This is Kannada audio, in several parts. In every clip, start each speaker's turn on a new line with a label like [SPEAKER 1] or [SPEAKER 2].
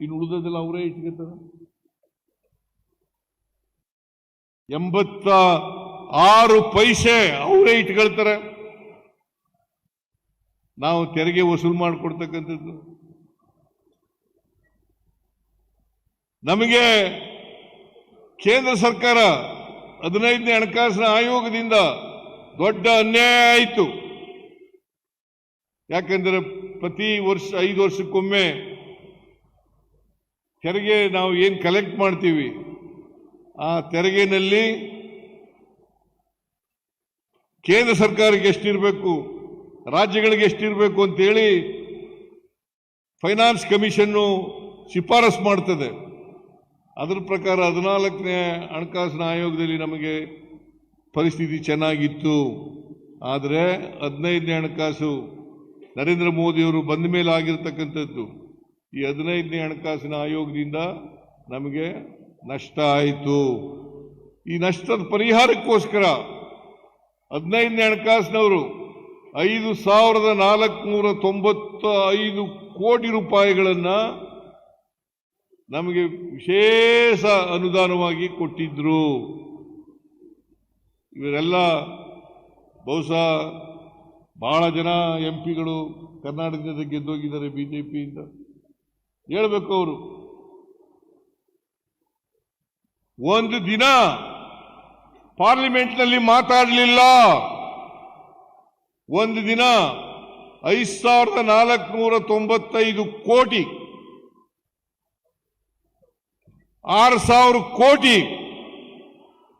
[SPEAKER 1] ಇನ್ನು ಉಳಿದದೆಲ್ಲ ಅವರೇ ಇಟ್ಕೋತಾರೆ. ಎಂಬತ್ತ ಆರು ಪೈಸೆ ಅವರೇ ಇಟ್ಕೊಳ್ತಾರೆ. ನಾವು ತೆರಿಗೆ ವಸೂಲು ಮಾಡಿಕೊಡ್ತಕ್ಕಂಥದ್ದು. ನಮಗೆ ಕೇಂದ್ರ ಸರ್ಕಾರ ಹದಿನೈದನೇ ಹಣಕಾಸಿನ ಆಯೋಗದಿಂದ ದೊಡ್ಡ ಅನ್ಯಾಯ ಆಯಿತು. ಯಾಕೆಂದರೆ ಪ್ರತಿ ವರ್ಷ ಐದು ವರ್ಷಕ್ಕೊಮ್ಮೆ ತೆರಿಗೆ ನಾವು ಏನು ಕಲೆಕ್ಟ್ ಮಾಡ್ತೀವಿ? ಆ ತೆರಿಗೆನಲ್ಲಿ ಕೇಂದ್ರ ಸರ್ಕಾರಕ್ಕೆ ಎಷ್ಟಿರಬೇಕು? ರಾಜ್ಯಗಳಿಗೆ ಎಷ್ಟಿರಬೇಕು ಅಂತೇಳಿ ಫೈನಾನ್ಸ್ ಕಮಿಷನ್ನು ಶಿಫಾರಸು ಮಾಡ್ತದೆ. ಅದರ ಪ್ರಕಾರ ಹದಿನಾಲ್ಕನೇ ಹಣಕಾಸಿನ ಆಯೋಗದಲ್ಲಿ ನಮಗೆ ಪರಿಸ್ಥಿತಿ ಚೆನ್ನಾಗಿತ್ತು. ಆದರೆ ಹದಿನೈದನೇ ಹಣಕಾಸು ನರೇಂದ್ರ ಮೋದಿಯವರು ಬಂದ ಮೇಲೆ ಆಗಿರ್ತಕ್ಕಂಥದ್ದು. ಈ ಹದಿನೈದನೇ ಹಣಕಾಸಿನ ಆಯೋಗದಿಂದ ನಮಗೆ ನಷ್ಟ ಆಯಿತು. ಈ ನಷ್ಟದ ಪರಿಹಾರಕ್ಕೋಸ್ಕರ ಹದಿನೈದನೇ ಹಣಕಾಸಿನವರು ಐದು ಸಾವಿರದ ನಾಲ್ಕುನೂರ ತೊಂಬತ್ತ ಐದು ಕೋಟಿ ರೂಪಾಯಿಗಳನ್ನು ನಮಗೆ ವಿಶೇಷ ಅನುದಾನವಾಗಿ ಕೊಟ್ಟಿದ್ರು. ಇವರೆಲ್ಲ ಬಹುಶಃ ಬಹಳ ಜನ ಎಂ ಪಿಗಳು ಕರ್ನಾಟಕದಿಂದ ಗೆದ್ದೋಗಿದ್ದಾರೆ, ಬಿಜೆಪಿಯಿಂದ. ಹೇಳ್ಬೇಕು ಅವರು. ಒಂದು ದಿನ ಪಾರ್ಲಿಮೆಂಟ್ನಲ್ಲಿ ಮಾತಾಡಲಿಲ್ಲ. ಒಂದು ದಿನ ಐದು ಸಾವಿರದ ನಾಲ್ಕುನೂರ ತೊಂಬತ್ತೈದು ಕೋಟಿ, ಆರು ಸಾವಿರ ಕೋಟಿ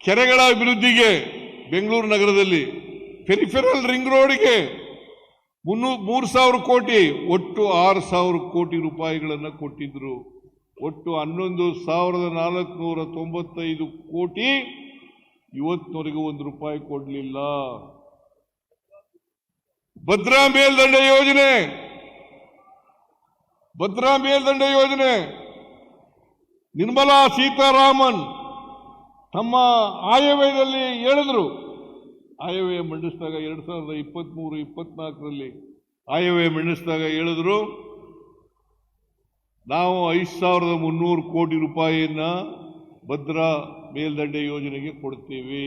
[SPEAKER 1] ಕೆರೆಗಳ ಅಭಿವೃದ್ಧಿಗೆ ಬೆಂಗಳೂರು ನಗರದಲ್ಲಿ ಪೆರಿಫೆರಲ್ ರಿಂಗ್ ರೋಡ್ಗೆ ಮುನ್ನೂ, ಮೂರು ಸಾವಿರ ಕೋಟಿ, ಒಟ್ಟು ಆರು ಸಾವಿರ ಕೋಟಿ ರೂಪಾಯಿಗಳನ್ನು ಕೊಟ್ಟಿದ್ದರು ಒಟ್ಟು ಹನ್ನೊಂದು ಸಾವಿರದ ನಾಲ್ಕುನೂರ ತೊಂಬತ್ತೈದು ಕೋಟಿ ಇವತ್ತಿನವರೆಗೂ ಒಂದು ರೂಪಾಯಿ ಕೊಡಲಿಲ್ಲ. ಭದ್ರಾ ಮೇಲ್ದಂಡ ಯೋಜನೆ! ಭದ್ರಾ ಮೇಲ್ದಂಡ ಯೋಜನೆ! ನಿರ್ಮಲಾ ಸೀತಾರಾಮನ್ ತಮ್ಮ ಆಯವ್ಯಯದಲ್ಲಿ ಹೇಳಿದ್ರು. ಆಯವ್ಯಯ ಮಂಡಿಸಿದಾಗ ಎರಡು ಸಾವಿರದ ಇಪ್ಪತ್ತ್ಮೂರು ಇಪ್ಪತ್ನಾಲ್ಕರಲ್ಲಿ ಆಯವ್ಯಯ ಮಂಡಿಸಿದಾಗ ಹೇಳಿದ್ರು, ನಾವು ಐದು ಸಾವಿರದ ಮುನ್ನೂರು ಕೋಟಿ ರೂಪಾಯಿಯನ್ನ ಭದ್ರಾ ಮೇಲ್ದಂಡೆ ಯೋಜನೆಗೆ ಕೊಡ್ತೀವಿ.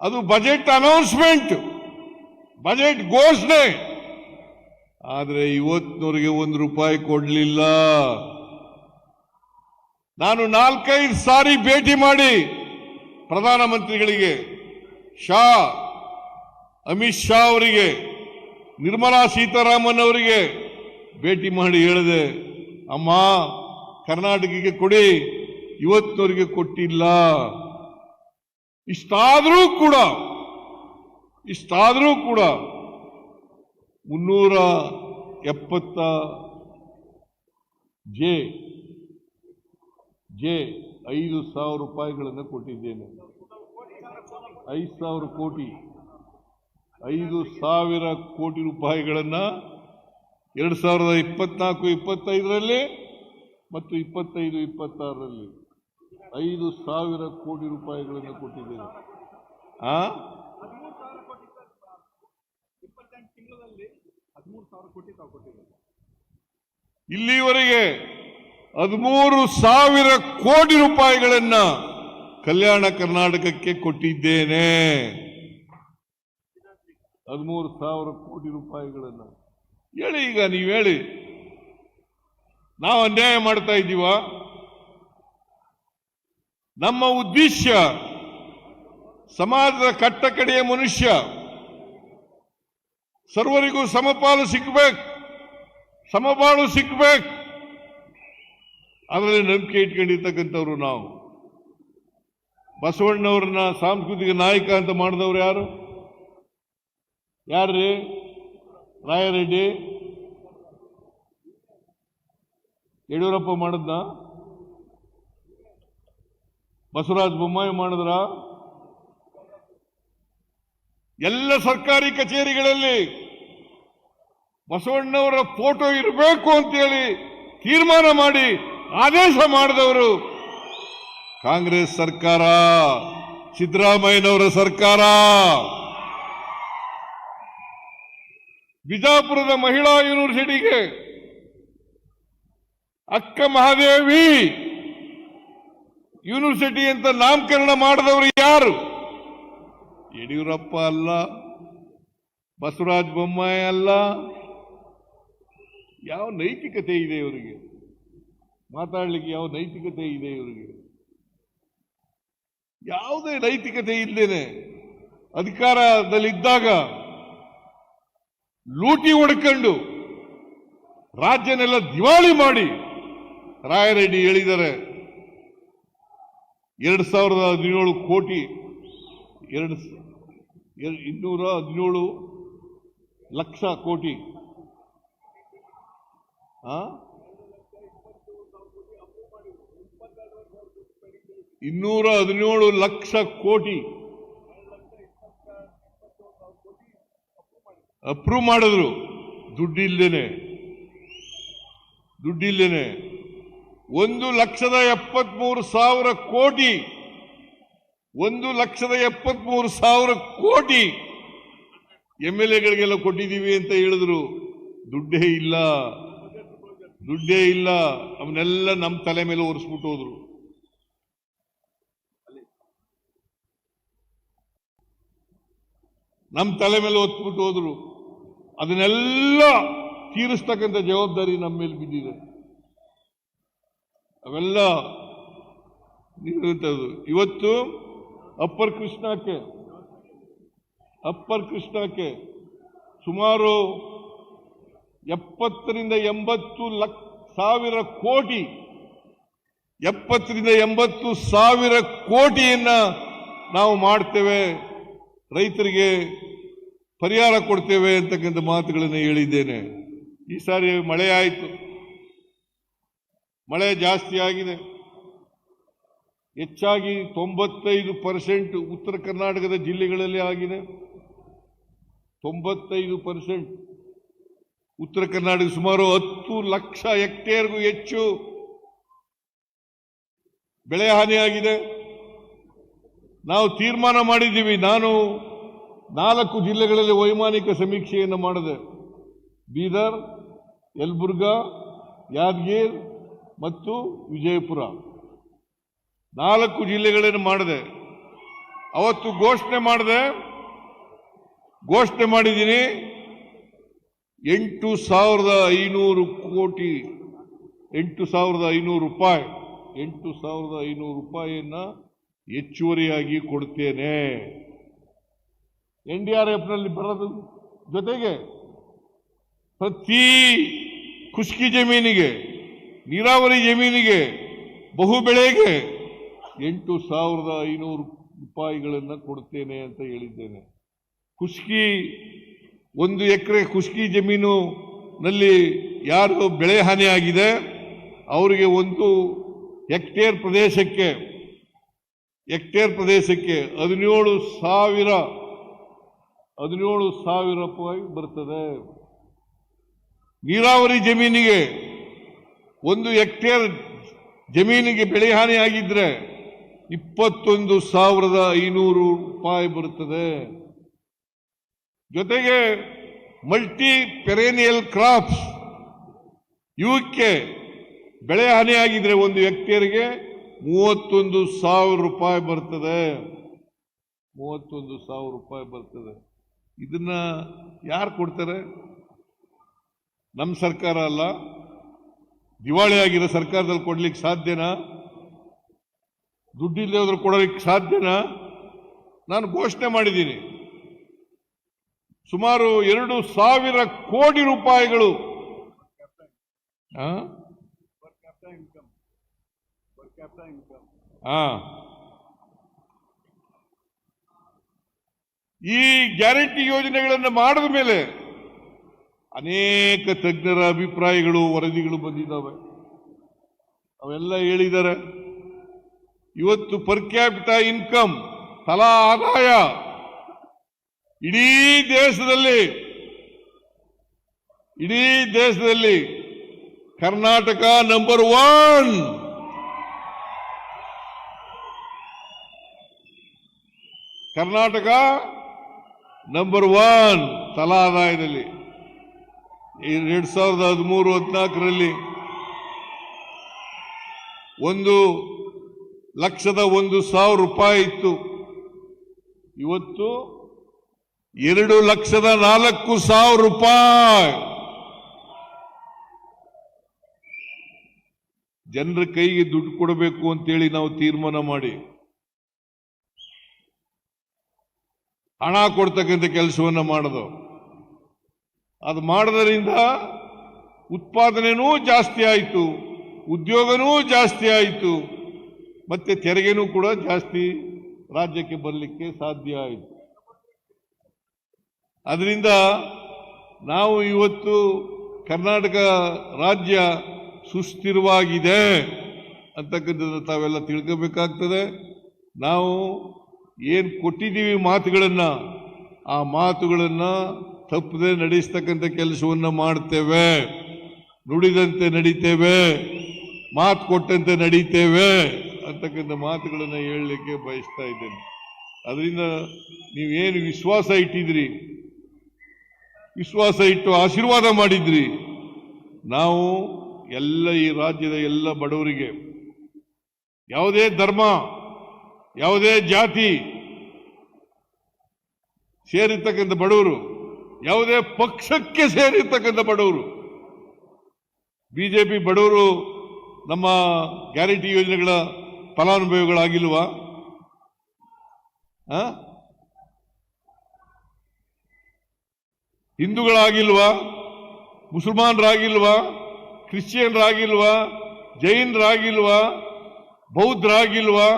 [SPEAKER 1] ಅದು ಬಜೆಟ್ ಅನೌನ್ಸ್ಮೆಂಟ್, ಬಜೆಟ್ ಘೋಷಣೆ. ಆದರೆ ಇವತ್ತಿನವರಿಗೆ ಒಂದು ರೂಪಾಯಿ ಕೊಡಲಿಲ್ಲ. ನಾನು ನಾಲ್ಕೈದು ಸಾರಿ ಭೇಟಿ ಮಾಡಿ ಪ್ರಧಾನಮಂತ್ರಿಗಳಿಗೆ, ಶಾ, ಅಮಿತ್ ಶಾ ಅವರಿಗೆ, ನಿರ್ಮಲಾ ಸೀತಾರಾಮನ್ ಅವರಿಗೆ ಭೇಟಿ ಮಾಡಿ ಹೇಳಿದೆ, ಅಮ್ಮ, ಕರ್ನಾಟಕಕ್ಕೆ ಕೊಡಿ ಇವತ್ತಿನವರಿಗೆ ಕೊಟ್ಟಿಲ್ಲ. ಇಷ್ಟಾದರೂ ಕೂಡ ಇಷ್ಟಾದರೂ ಕೂಡ ಮುನ್ನೂರ ಎಪ್ಪತ್ತ ಜೆ ಜೆ ಐದು ಸಾವಿರ ರೂಪಾಯಿಗಳನ್ನು ಕೊಟ್ಟಿದ್ದೇನೆ. ಐದು ಸಾವಿರ ಕೋಟಿ, ಐದು ಸಾವಿರ ಕೋಟಿ ರೂಪಾಯಿಗಳನ್ನು ಎರಡು ಸಾವಿರದ ಇಪ್ಪತ್ನಾಲ್ಕು, ಇಪ್ಪತ್ತೈದರಲ್ಲಿ ಮತ್ತು ಇಪ್ಪತ್ತೈದು, ಇಪ್ಪತ್ತಾರರಲ್ಲಿ ಐದು ಸಾವಿರ ಕೋಟಿ ರೂಪಾಯಿಗಳನ್ನು ಕೊಟ್ಟಿದ್ದೇನೆ ಆ? ಇಲ್ಲಿವರೆಗೆ ಹದಿಮೂರು ಸಾವಿರ ಕೋಟಿ ರೂಪಾಯಿಗಳನ್ನ ಕಲ್ಯಾಣ ಕರ್ನಾಟಕಕ್ಕೆ ಕೊಟ್ಟಿದ್ದೇನೆ. ಹದಿಮೂರು ಸಾವಿರ ಕೋಟಿ ರೂಪಾಯಿಗಳನ್ನು. ಹೇಳಿ ಈಗ ನೀವು ಹೇಳಿ. ನಾವು ಅನ್ಯಾಯ ಮಾಡ್ತಾ ಇದ್ದೀವ. ನಮ್ಮ ಉದ್ದೇಶ ಸಮಾಜದ ಕಟ್ಟ ಕಡೆಯ ಮನುಷ್ಯ. ಸರ್ವರಿಗೂ ಸಮಪಾಲು ಸಿಗ್ಬೇಕು. ಸಮಬಾಳು ಸಿಗ್ಬೇಕು. ಅದರಲ್ಲಿ ನಂಬಿಕೆ ಇಟ್ಕೊಂಡಿರ್ತಕ್ಕಂಥವ್ರು ನಾವು. ಬಸವಣ್ಣವ್ರನ್ನ ಸಾಂಸ್ಕೃತಿಕ ನಾಯಕ ಅಂತ ಮಾಡಿದವರು ಯಾರು? ಯಾರ್ರಿ? ರಾಯರೆಡ್ಡಿ? ಯಡಿಯೂರಪ್ಪ ಮಾಡಿದ್ನ ಬಸವರಾಜ ಬೊಮ್ಮಾಯಿ ಮಾಡಿದ್ರ? ಎಲ್ಲ ಸರ್ಕಾರಿ ಕಚೇರಿಗಳಲ್ಲಿ ಬಸವಣ್ಣವರ ಫೋಟೋ ಇರಬೇಕು ಅಂತೇಳಿ ತೀರ್ಮಾನ ಮಾಡಿ ಆದೇಶ ಮಾಡಿದವರು ಕಾಂಗ್ರೆಸ್ ಸರ್ಕಾರ, ಸಿದ್ದರಾಮಯ್ಯನವರ ಸರ್ಕಾರ. ಬಿಜಾಪುರದ ಮಹಿಳಾ ಯೂನಿವರ್ಸಿಟಿಗೆ ಅಕ್ಕ ಮಹಾದೇವಿ ಯೂನಿವರ್ಸಿಟಿ ಅಂತ ನಾಮಕರಣ ಮಾಡಿದವರು ಯಾರು? ಯಡಿಯೂರಪ್ಪ ಅಲ್ಲ, ಬಸವರಾಜ ಬೊಮ್ಮಾಯಿ ಅಲ್ಲ. ಯಾವ ನೈತಿಕತೆ ಇದೆ ಇವರಿಗೆ? ಮಾತಾಡಲಿಕ್ಕೆ ಯಾವ ನೈತಿಕತೆ ಇದೆ ಇವರಿಗೆ? ಯಾವುದೇ ನೈತಿಕತೆ ಇಲ್ದೇನೆ ಅಧಿಕಾರದಲ್ಲಿದ್ದಾಗ ಲೂಟಿ ಹೊಡ್ಕೊಂಡು ರಾಜ್ಯನೆಲ್ಲ ದಿವಾಳಿ ಮಾಡಿ ರಾಯರೆಡ್ಡಿ ಹೇಳಿದ್ದಾರೆ ಎರಡು ಸಾವಿರದ ಹದಿನೇಳು ಕೋಟಿ ಎರಡು ಇನ್ನೂರ ಹದಿನೇಳು ಲಕ್ಷ ಕೋಟಿ ಆ? ಇನ್ನೂರ ಹದಿನೇಳು ಲಕ್ಷ ಕೋಟಿ ಅಪ್ರೂವ್ ಮಾಡಿದ್ರು. ದುಡ್ಡಿಲ್ದೇನೆ ದುಡ್ಡಿಲ್ಲೇನೆ. ಒಂದು ಲಕ್ಷದ ಎಪ್ಪತ್ಮೂರು ಸಾವಿರ ಕೋಟಿ. ಒಂದು ಲಕ್ಷದ ಎಪ್ಪತ್ಮೂರು ಸಾವಿರ ಕೋಟಿ ಎಂ ಎಲ್ ಎಗಳಿಗೆಲ್ಲ ಕೊಟ್ಟಿದ್ದೀವಿ ಅಂತ ಹೇಳಿದ್ರು. ದುಡ್ಡೇ ಇಲ್ಲ. ದುಡ್ಡೇ ಇಲ್ಲ. ಅವನ್ನೆಲ್ಲ ನಮ್ಮ ತಲೆ ಮೇಲೆ ಒರೆಸ್ಬಿಟ್ಟು ಹೋದ್ರು. ನಮ್ಮ ತಲೆ ಮೇಲೆ ಹೊತ್ಬಿಟ್ಟು ಹೋದ್ರು. ಅದನ್ನೆಲ್ಲ ತೀರಿಸ್ತಕ್ಕಂಥ ಜವಾಬ್ದಾರಿ ನಮ್ಮ ಮೇಲೆ ಬಿದ್ದಿದೆ. ಅವೆಲ್ಲ ಇವತ್ತು ಅಪ್ಪರ್ ಕೃಷ್ಣಕ್ಕೆ ಅಪ್ಪರ್ ಕೃಷ್ಣಕ್ಕೆ ಸುಮಾರು ಎಪ್ಪತ್ತರಿಂದ ಎಂಬತ್ತು ಲಕ್ ಸಾವಿರ ಕೋಟಿ, ಎಪ್ಪತ್ತರಿಂದ ಎಂಬತ್ತು ಸಾವಿರ ಕೋಟಿಯನ್ನ ನಾವು ಮಾಡ್ತೇವೆ ರೈತರಿಗೆ ಪರಿಹಾರ ಕೊಡ್ತೇವೆ ಅಂತಕ್ಕಂಥ ಮಾತುಗಳನ್ನು ಹೇಳಿದ್ದೇನೆ. ಈ ಸಾರಿ ಮಳೆ ಆಯಿತು. ಮಳೆ ಜಾಸ್ತಿ ಆಗಿದೆ. ಹೆಚ್ಚಾಗಿ ತೊಂಬತ್ತೈದು ಪರ್ಸೆಂಟ್ ಉತ್ತರ ಕರ್ನಾಟಕದ ಜಿಲ್ಲೆಗಳಲ್ಲಿ ಆಗಿದೆ. ತೊಂಬತ್ತೈದು ಪರ್ಸೆಂಟ್ ಉತ್ತರ ಕರ್ನಾಟಕ ಸುಮಾರು ಹತ್ತು ಲಕ್ಷ ಹೆಕ್ಟೇರ್ಗೂ ಹೆಚ್ಚು ಬೆಳೆ ಹಾನಿಯಾಗಿದೆ. ನಾವು ತೀರ್ಮಾನ ಮಾಡಿದ್ದೀವಿ. ನಾನು ನಾಲ್ಕು ಜಿಲ್ಲೆಗಳಲ್ಲಿ ವೈಮಾನಿಕ ಸಮೀಕ್ಷೆಯನ್ನು ಮಾಡಿದೆ. ಬೀದರ್, ಯಲಬುರ್ಗಾ, ಯಾದಗಿರ್ ಮತ್ತು ವಿಜಯಪುರ. ನಾಲ್ಕು ಜಿಲ್ಲೆಗಳನ್ನು ಮಾಡಿದೆ. ಅವತ್ತು ಘೋಷಣೆ ಮಾಡಿದೆ. ಘೋಷಣೆ ಮಾಡಿದ್ದೀನಿ. ಎಂಟು ಸಾವಿರದ ಐನೂರು ಕೋಟಿ, ಎಂಟು ಸಾವಿರದ ಐನೂರು ರೂಪಾಯಿ, ಎಂಟು ಸಾವಿರದ ಐನೂರು ರೂಪಾಯಿಯನ್ನ ಹೆಚ್ಚುವರಿಯಾಗಿ ಕೊಡ್ತೇನೆ. ಎನ್ ಡಿ ಆರ್ ಎಫ್ನಲ್ಲಿ ಬರೋದು ಜೊತೆಗೆ ಪ್ರತಿ ಖುಷ್ಕಿ ಜಮೀನಿಗೆ, ನೀರಾವರಿ ಜಮೀನಿಗೆ, ಬಹು ಬೆಳೆಗೆ ಎಂಟು ಸಾವಿರದ ಐನೂರು ರೂಪಾಯಿಗಳನ್ನು ಕೊಡ್ತೇನೆ ಅಂತ ಹೇಳಿದ್ದೇನೆ. ಖುಷ್ಕಿ, ಒಂದು ಎಕರೆ ಖುಷ್ಕಿ ಜಮೀನು ನಲ್ಲಿ ಯಾರು ಬೆಳೆ ಹಾನಿಯಾಗಿದೆ, ಅವರಿಗೆ ಒಂದು ಹೆಕ್ಟೇರ್ ಪ್ರದೇಶಕ್ಕೆ ಹೆಕ್ಟೇರ್ ಪ್ರದೇಶಕ್ಕೆ ಹದಿನೇಳು ಸಾವಿರ ಹದಿನೇಳು ಸಾವಿರ ರೂಪಾಯಿ ಬರ್ತದೆ. ನೀರಾವರಿ ಜಮೀನಿಗೆ ಒಂದು ಹೆಕ್ಟೇರ್ ಜಮೀನಿಗೆ ಬೆಳೆ ಹಾನಿ ಆಗಿದ್ರೆ ಇಪ್ಪತ್ತೊಂದು ಸಾವಿರದ ಐನೂರು ರೂಪಾಯಿ ಬರುತ್ತದೆ ಜೊತೆಗೆ ಮಲ್ಟಿ ಪೆರೇನಿಯಲ್ ಕ್ರಾಪ್ಸ್ ಇವಕ್ಕೆ ಬೆಳೆ ಹಾನಿಯಾಗಿದ್ರೆ ಒಂದು ಹೆಕ್ಟೇರ್ಗೆ ಮೂವತ್ತೊಂದು ಸಾವಿರ ರೂಪಾಯಿ ಬರ್ತದೆ. ಮೂವತ್ತೊಂದು ಸಾವಿರ ರೂಪಾಯಿ ಬರ್ತದೆ. ಇದನ್ನ ಯಾರು ಕೊಡ್ತಾರೆ? ನಮ್ಮ ಸರ್ಕಾರ ಅಲ್ಲ. ದಿವಾಳಿ ಆಗಿರೋ ಸರ್ಕಾರದಲ್ಲಿ ಕೊಡ್ಲಿಕ್ಕೆ ಸಾಧ್ಯನಾ? ದುಡ್ಡಿಲ್ಲದೆ ಹೋದ್ರೆ ಕೊಡಲಿಕ್ಕೆ ಸಾಧ್ಯನಾ? ನಾನು ಘೋಷಣೆ ಮಾಡಿದ್ದೀನಿ. ಸುಮಾರು ಎರಡು ಸಾವಿರ ಕೋಟಿ ರೂಪಾಯಿಗಳು. ಈ ಗ್ಯಾರಂಟಿ ಯೋಜನೆಗಳನ್ನು ಮಾಡಿದ ಮೇಲೆ ಅನೇಕ ತಜ್ಞರ ಅಭಿಪ್ರಾಯಗಳು, ವರದಿಗಳು ಬಂದಿದ್ದಾವೆ. ಅವೆಲ್ಲ ಹೇಳಿದ್ದಾರೆ. ಇವತ್ತು ಪರ್ ಕ್ಯಾಪಿಟಾ ಇನ್ಕಮ್ ತಲಾ ಆದಾಯ ಇಡೀ ದೇಶದಲ್ಲಿ ಇಡೀ ದೇಶದಲ್ಲಿ Karnataka number one Karnataka number one ತಲಾ ಆದಾಯದಲ್ಲಿ. ಎರಡ್ ಸಾವಿರದ ಹದಿಮೂರು ಹದಿನಾಲ್ಕರಲ್ಲಿ ಒಂದು ಲಕ್ಷದ ಒಂದು ಸಾವಿರ ರೂಪಾಯಿ ಇತ್ತು. ಇವತ್ತು ಎರಡು ಲಕ್ಷದ ನಾಲ್ಕು ಸಾವಿರ ರೂಪಾಯಿ. ಜನರ ಕೈಗೆ ದುಡ್ಡು ಕೊಡಬೇಕು ಅಂತೇಳಿ ನಾವು ತೀರ್ಮಾನ ಮಾಡಿ. ಹಣ ಕೊಡ್ತಕ್ಕಂಥ ಕೆಲಸವನ್ನು ಮಾಡೋದು. ಅದು ಮಾಡೋದರಿಂದ ಉತ್ಪಾದನೆಯೂ ಜಾಸ್ತಿ ಆಯಿತು, ಉದ್ಯೋಗನೂ ಜಾಸ್ತಿ ಆಯಿತು, ಮತ್ತೆ ತೆರಿಗೆನೂ ಕೂಡ ಜಾಸ್ತಿ ರಾಜ್ಯಕ್ಕೆ ಬರಲಿಕ್ಕೆ ಸಾಧ್ಯ ಆಯಿತು. ಅದರಿಂದ ನಾವು ಇವತ್ತು ಕರ್ನಾಟಕ ರಾಜ್ಯ ಸುಸ್ಥಿರವಾಗಿದೆ ಅಂತಕ್ಕಂಥದ್ದು ತಾವೆಲ್ಲ ತಿಳ್ಕೋಬೇಕಾಗ್ತದೆ. ನಾವು ಏನು ಕೊಟ್ಟಿದ್ದೀವಿ ಮಾತುಗಳನ್ನು, ಆ ಮಾತುಗಳನ್ನು ತಪ್ಪದೆ ನಡೆಸ್ತಕ್ಕಂಥ ಕೆಲಸವನ್ನು ಮಾಡ್ತೇವೆ, ನುಡಿದಂತೆ ನಡೀತೇವೆ, ಮಾತು ಕೊಟ್ಟಂತೆ ನಡೀತೇವೆ ಅಂತಕ್ಕಂಥ ಮಾತುಗಳನ್ನು ಹೇಳಲಿಕ್ಕೆ ಬಯಸ್ತಾ ಇದ್ದೇನೆ. ಅದರಿಂದ ನೀವೇನು ವಿಶ್ವಾಸ ಇಟ್ಟಿದ್ರಿ? ವಿಶ್ವಾಸ ಇಟ್ಟು ಆಶೀರ್ವಾದ ಮಾಡಿದ್ರಿ? ನಾವು ಎಲ್ಲ ಈ ರಾಜ್ಯದ ಎಲ್ಲ ಬಡವರಿಗೆ ಯಾವುದೇ ಧರ್ಮ, ಯಾವುದೇ ಜಾತಿ ಸೇರಿರ್ತಕ್ಕಂಥ ಬಡವರು, ಯಾವುದೇ ಪಕ್ಷಕ್ಕೆ ಸೇರಿರ್ತಕ್ಕಂಥ ಬಡವರು. ಬಿಜೆಪಿ ಬಡವರು ನಮ್ಮ ಗ್ಯಾರಂಟಿ ಯೋಜನೆಗಳ ಫಲಾನುಭವಿಗಳಾಗಿಲ್ವಾ? ಹಿಂದೂಗಳಾಗಿಲ್ವಾ? ಮುಸಲ್ಮಾನರಾಗಿಲ್ವಾ? ಕ್ರಿಶ್ಚಿಯನ್ರಾಗಿಲ್ವಾ? ಜೈನರಾಗಿಲ್ವಾ? ಬೌದ್ಧರಾಗಿಲ್ವಾ?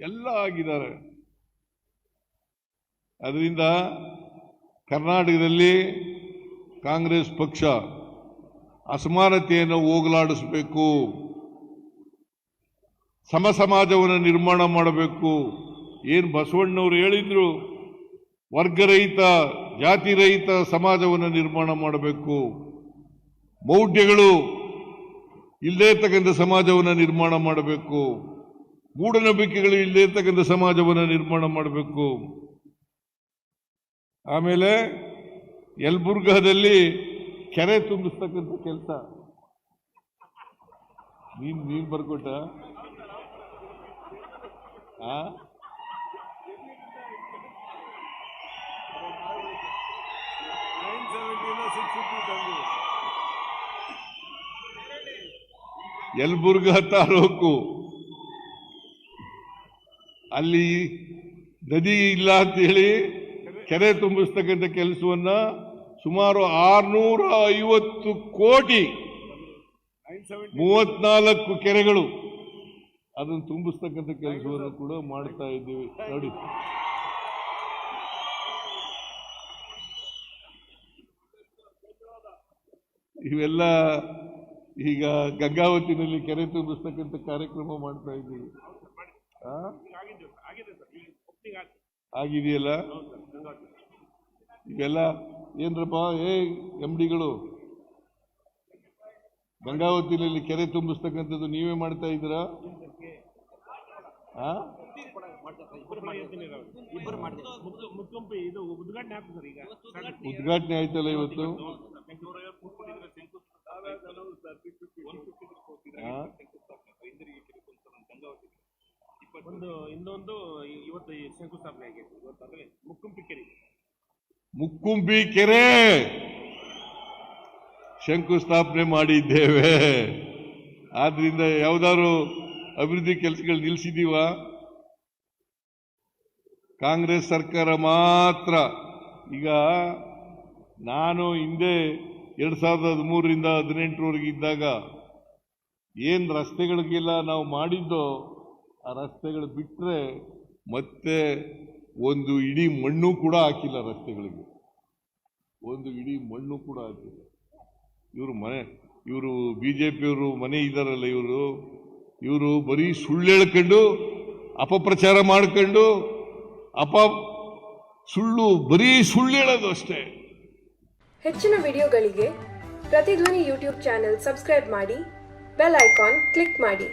[SPEAKER 1] ಎಲ್ಲ ಆಗಿದ್ದಾರೆ. ಅದರಿಂದ ಕರ್ನಾಟಕದಲ್ಲಿ ಕಾಂಗ್ರೆಸ್ ಪಕ್ಷ ಅಸಮಾನತೆಯನ್ನು ಹೋಗಲಾಡಿಸಬೇಕು ಸಮ ಸಮಾಜವನ್ನು ನಿರ್ಮಾಣ ಮಾಡಬೇಕು. ಏನು ಬಸವಣ್ಣವರು ಹೇಳಿದ್ರು, ವರ್ಗರಹಿತ, ಜಾತಿರಹಿತ ಸಮಾಜವನ್ನು ನಿರ್ಮಾಣ ಮಾಡಬೇಕು. ಮೌಢ್ಯಗಳು ಇಲ್ಲದೇ ಇರ್ತಕ್ಕಂಥ ಸಮಾಜವನ್ನು ನಿರ್ಮಾಣ ಮಾಡಬೇಕು. ಮೂಢನಂಬಿಕೆಗಳು ಇಲ್ಲದೇ ಇರ್ತಕ್ಕಂಥ ಸಮಾಜವನ್ನು ನಿರ್ಮಾಣ ಮಾಡಬೇಕು. ಆಮೇಲೆ ಯಲ್ಬುರ್ಗಾದಲ್ಲಿ ಕೆರೆ ತುಂಬಿಸ್ತಕ್ಕಂಥ ಕೆಲಸ. ನೀನ್ ನೀನ್ ಬರ್ಕೊಟ್ಟ? ಯಲ್ಬುರ್ಗ ತಾಲೂಕು. ಅಲ್ಲಿ ನದಿ ಇಲ್ಲ ಅಂತೇಳಿ ಕೆರೆ ತುಂಬಿಸ್ತಕ್ಕಂಥ ಕೆಲಸವನ್ನ ಸುಮಾರು ಆರ್ನೂರ ಐವತ್ತು ಕೋಟಿ ಮೂವತ್ನಾಲ್ಕು ಕೆರೆಗಳು ಅದನ್ನು ತುಂಬಿಸ್ತಕ್ಕಂಥ ಕೆಲಸವನ್ನು ಕೂಡ ಮಾಡ್ತಾ ಇದ್ದೀವಿ. ನೋಡಿ. ಇವೆಲ್ಲ ಈಗ ಗಂಗಾವತಿನಲ್ಲಿ ಕೆರೆ ತುಂಬಿಸ್ತಕ್ಕಂಥ ಕಾರ್ಯಕ್ರಮ ಮಾಡ್ತಾ ಇದ್ದೀವಿ? ಆಗಿದೆಯಲ್ಲ? ಇವೆಲ್ಲ ಏನ್ರಪ್ಪ? ಏ ಎಂ ಡಿಗಳು ಕೆರೆ ತುಂಬಿಸ್ತಕ್ಕಂಥದ್ದು ನೀವೇ ಮಾಡ್ತಾ ಇದ್ದೀರಾ?
[SPEAKER 2] ಉದ್ಘಾಟನೆ
[SPEAKER 1] ಆಯ್ತಲ್ಲ ಇವತ್ತು?
[SPEAKER 2] ಒಂದು ಇನ್ನೊಂದು ಇವತ್ತು ಶಂಕುಸ್ಥಾಪನೆ ಆಗಿದೆ ಇವತ್ತು ಮುಕ್ಕುಂಪಿ ಕೆರೆ.
[SPEAKER 1] ಶಂಕುಸ್ಥಾಪನೆ ಮಾಡಿದ್ದೇವೆ. ಆದ್ರಿಂದ ಯಾವ್ದಾದ್ರು ಅಭಿವೃದ್ಧಿ ಕೆಲಸಗಳು ನಿಲ್ಲಿಸಿದೀವ ಕಾಂಗ್ರೆಸ್ ಸರ್ಕಾರ ಮಾತ್ರ. ಈಗ ನಾನು ಹಿಂದೆ ಎರಡ್ ಸಾವಿರದ ಹದಿಮೂರರಿಂದ ಹದಿನೆಂಟರವರೆಗೆ ಇದ್ದಾಗ ಏನ್ ರಸ್ತೆಗಳಿಗೆಲ್ಲ ನಾವು ಮಾಡಿದ್ದೋ ಆ ರಸ್ತೆಗಳು ಬಿಟ್ಟರೆ ಮತ್ತೆ ಒಂದು ಇಡೀ ಮಣ್ಣು ಕೂಡ ಹಾಕಿಲ್ಲ ರಸ್ತೆಗಳಿಗೆ. ಒಂದು ಇಡೀ ಮಣ್ಣು ಕೂಡ ಹಾಕಿಲ್ಲ. ಇವರು ಮನೆ, ಇವರು ಬಿ ಜೆ ಪಿಯವರು ಮನೆ ಇದ್ದಾರಲ್ಲ ಇವರು ಇವರು ಬರೀ ಸುಳ್ಳು ಹೇಳ್ಕೊಂಡು, ಅಪಪ್ರಚಾರ ಮಾಡ್ಕೊಂಡು, ಅಪ ಸುಳ್ಳು, ಬರೀ ಸುಳ್ಳು ಹೇಳೋದು ಅಷ್ಟೇ.
[SPEAKER 3] ಹೆಚ್ಚಿನ ವಿಡಿಯೋಗಳಿಗೆ ಪ್ರತಿಧ್ವನಿ ಯೂಟ್ಯೂಬ್ ಚಾನೆಲ್ ಸಬ್ಸ್ಕ್ರೈಬ್ ಮಾಡಿ, ಬೆಲ್ ಐಕಾನ್ ಕ್ಲಿಕ್ ಮಾಡಿ.